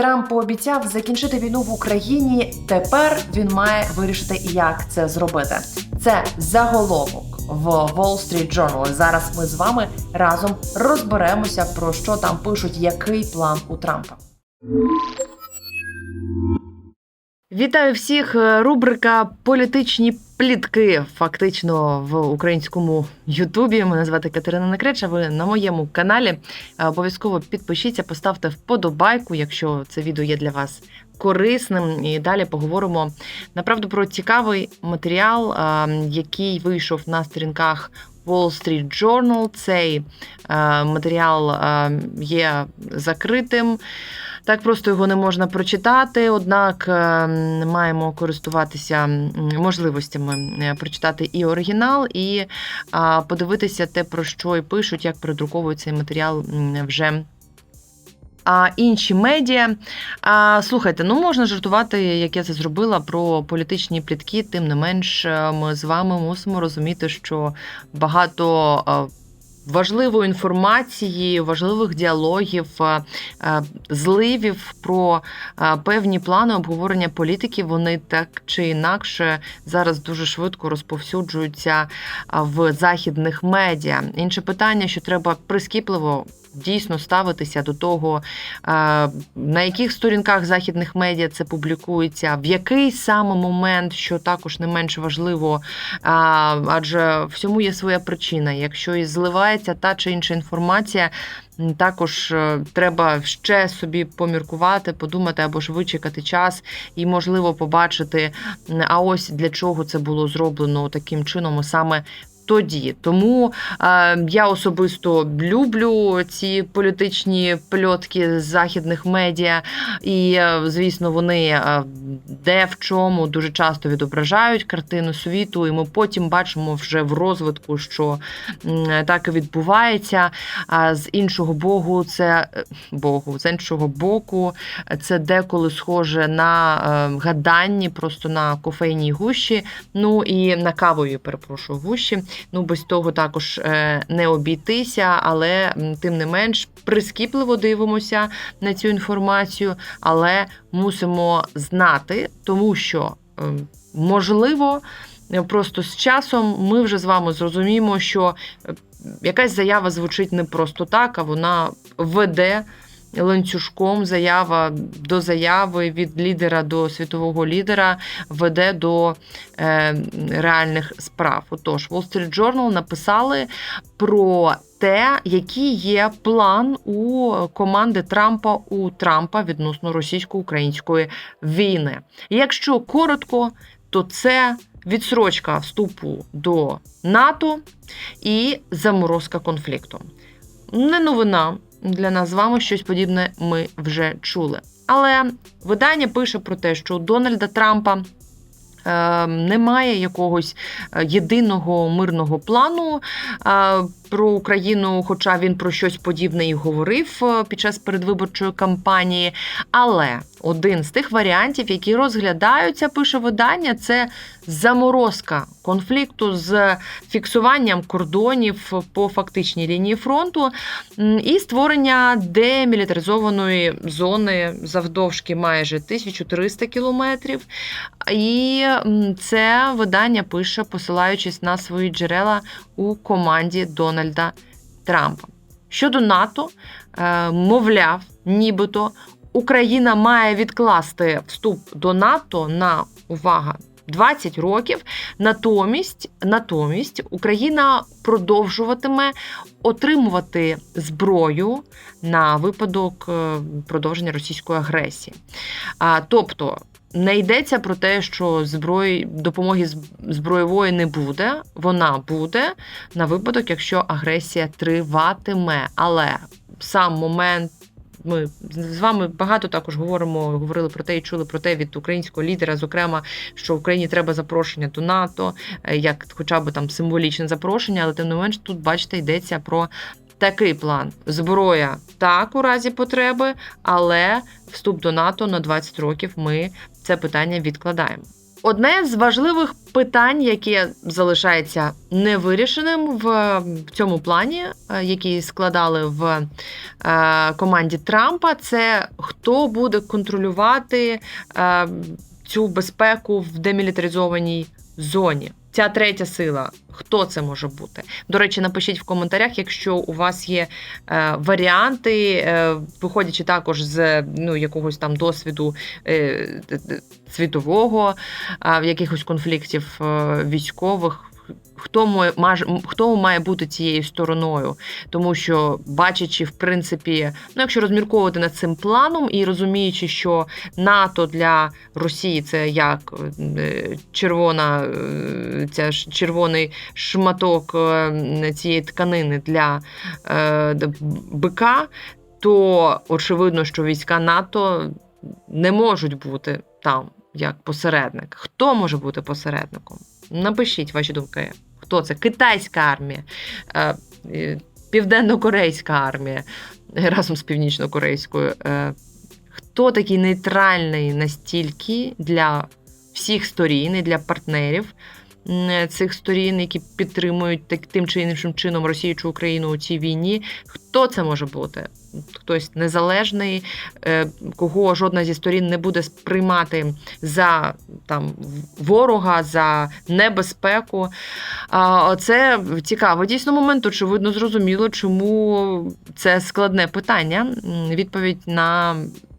Трамп пообіцяв закінчити війну в Україні. Тепер він має вирішити, як це зробити. Це заголовок в Wall Street Journal. Зараз ми з вами разом розберемося про що там пишуть, який план у Трампа. Вітаю всіх! Рубрика Політичні плітки фактично в українському Ютубі. Мене звати Катерина Некреча. Ви на моєму каналі. Обов'язково підпишіться, поставте вподобайку, якщо це відео є для вас корисним. І далі поговоримо направду про цікавий матеріал, який вийшов на сторінках Wall Street Journal. Цей матеріал є закритим. Так просто його не можна прочитати, однак е, маємо користуватися можливостями е, прочитати і оригінал, і подивитися те, про що і пишуть, як продруковують цей матеріал вже. А інші медіа. А, слухайте, ну можна жартувати, як я це зробила, про політичні плітки. Тим не менш, е, ми з вами мусимо розуміти, що багато. Важливої інформації, важливих діалогів, е, е, зливів про е, певні плани обговорення політики, вони так чи інакше зараз дуже швидко розповсюджуються в західних медіа. Інше питання, що треба прискіпливо. Дійсно ставитися до того, на яких сторінках західних медіа це публікується, в який саме момент, що також не менш важливо, адже всьому є своя причина. Якщо і зливається та чи інша інформація, також е, треба ще собі поміркувати, подумати або ж вичекати час і, можливо, побачити, а ось для чого це було зроблено таким чином, саме. Тоді тому е, я особисто люблю ці політичні пльотки з західних медіа, і е, звісно, вони е, де в чому дуже часто відображають картину світу, і ми потім бачимо вже в розвитку, що так і відбувається. А з іншого боку, це богу, з іншого боку, це деколи схоже на гаданні, просто на кофейній гущі, ну і на кавові, перепрошую, гущі. Ну, без того також е, не обійтися, але тим не менш прискіпливо дивимося на цю інформацію, але мусимо знати, тому що е, можливо. Просто з часом ми вже з вами зрозуміємо, що е, якась заява звучить не просто так, а вона веде ланцюжком заява до заяви від лідера до світового лідера веде до е, реальних справ. Отож, Wall Street Journal написали про те, який є план у команди Трампа у Трампа відносно російсько-української війни. Якщо коротко, то це відсрочка вступу до НАТО і заморозка конфлікту. Не новина для нас з вами щось подібне ми вже чули. Але видання пише про те, що у Дональда Трампа. е, Немає якогось е, єдиного мирного плану е, про Україну, хоча він про щось подібне і говорив е, під час передвиборчої кампанії. Але один з тих варіантів, які розглядаються, пише видання, це заморозка конфлікту з фіксуванням кордонів по фактичній лінії фронту і створення демілітаризованої зони завдовжки майже 1300 кілометрів. І це видання пише, посилаючись на свої джерела у команді Дональда Трампа. Щодо НАТО, е, мовляв, нібито Україна має відкласти вступ до НАТО на увага. 20 років. Натомість, натомість Україна продовжуватиме отримувати зброю на випадок е, продовження російської агресії. Тобто не йдеться про те, що зброї допомоги зброєвої не буде. Вона буде на випадок, якщо агресія триватиме. Але сам момент. Ми з вами багато також говоримо, говорили про те і чули про те від українського лідера, зокрема, що Україні треба запрошення до НАТО, е, як хоча б там символічне запрошення, але тим не менш тут, бачите, йдеться про такий план: зброя так у разі потреби, але вступ до НАТО на 20 років ми це питання відкладаємо. Одне з важливих питань, яке залишається невирішеним в цьому плані, е, який складали в е, команді Трампа, це хто буде контролювати е, цю безпеку в демілітаризованій зоні. Ця третя сила, хто це може бути? До речі, напишіть в коментарях, якщо у вас є е, варіанти, е, виходячи також з ну, якогось там досвіду е, світового, е, якихось конфліктів е, військових. Хто має, хто має бути цією стороною? Тому що, бачачи, в принципі, ну якщо розмірковувати над цим планом і розуміючи, що НАТО для Росії це як е, червона, е, ця червоний шматок е, цієї тканини для бика, то очевидно, що війська НАТО не можуть бути там як посередник. Хто може бути посередником? Напишіть ваші думки. Хто це? Китайська армія, е, південно-корейська армія разом з північно-корейською. Е, Хто такий нейтральний настільки для всіх сторін і для партнерів цих сторін, які підтримують так, тим чи іншим чином Росію чи Україну у цій війні? Хто це може бути? Хтось незалежний, е, кого жодна зі сторін не буде сприймати за там ворога, за небезпеку. Це цікаво. Дійсно, момент, очевидно, зрозуміло, чому це складне питання, відповідь на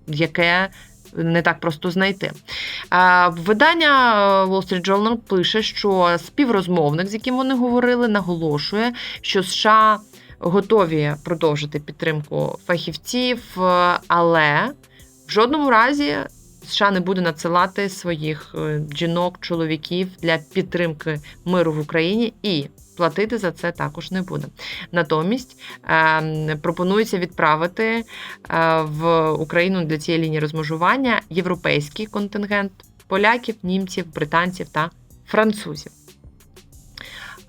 яке не так просто знайти. Видання е, Wall Street Journal пише, що співрозмовник, з яким вони говорили, наголошує, що США готові продовжити підтримку фахівців, е, але в жодному разі США не буде надсилати своїх е, жінок, чоловіків для підтримки миру в Україні і платити за це також не буде. Натомість е, пропонується відправити е, в Україну для цієї лінії розмежування європейський контингент поляків, німців, британців та французів.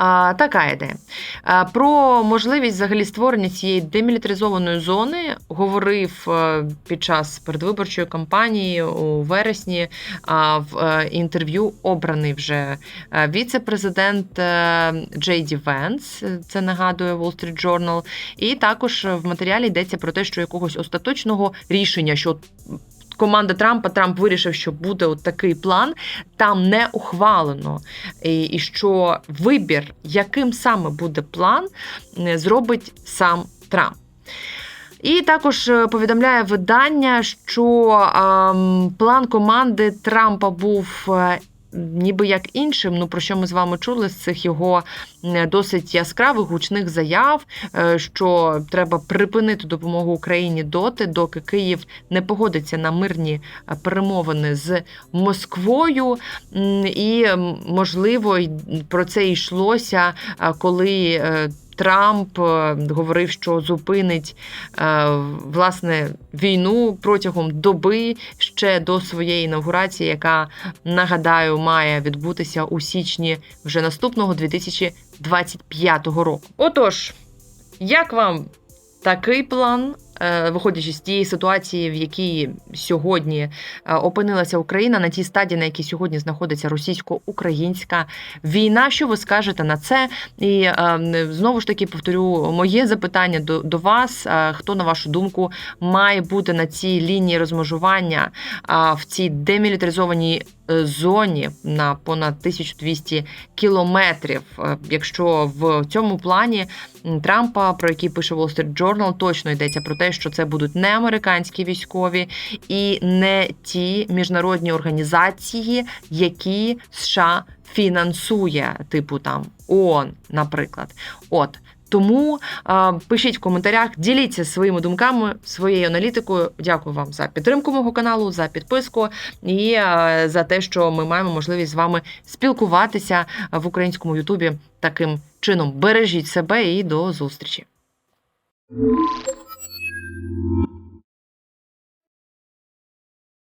А, така ідея. А, про можливість взагалі створення цієї демілітаризованої зони говорив е, під час передвиборчої кампанії у вересні а, в е, інтерв'ю обраний вже е, віце-президент Джей Ді Венс. Це нагадує Wall Street Journal. І також в матеріалі йдеться про те, що якогось остаточного рішення, що команда Трампа Трамп вирішив, що буде от такий план, там не ухвалено. І, і що вибір, яким саме буде план, е, зробить сам Трамп. І також е, повідомляє видання, що ем, план команди Трампа був. Ніби як іншим, ну про що ми з вами чули з цих його е, досить яскравих гучних заяв, е, що треба припинити допомогу Україні доти, доки Київ не погодиться на мирні е, перемовини з Москвою. І можливо про це йшлося, коли Трамп е, говорив, що зупинить е, власне війну протягом доби ще до своєї інаугурації, яка нагадаю має відбутися у січні вже наступного 2025 року. Отож, як вам такий план? Е, Виходячи з тієї ситуації, в якій сьогодні е, опинилася Україна, на тій стадії, на якій сьогодні знаходиться російсько-українська війна, що ви скажете на це? І е, знову ж таки повторю моє запитання до, до вас: хто на вашу думку має бути на цій лінії розмежування в цій демілітаризованій зоні на понад 1200 кілометрів? Е, Якщо в цьому плані Трампа, про який пише Wall Street Journal, точно йдеться про те, що це будуть не американські військові і не ті міжнародні організації, які США фінансує, типу там ООН, наприклад. От. Тому а, пишіть в коментарях, діліться своїми думками, своєю аналітикою. Дякую вам за підтримку мого каналу, за підписку і а, за те, що ми маємо можливість з вами спілкуватися в українському Ютубі таким чином. Бережіть себе і до зустрічі.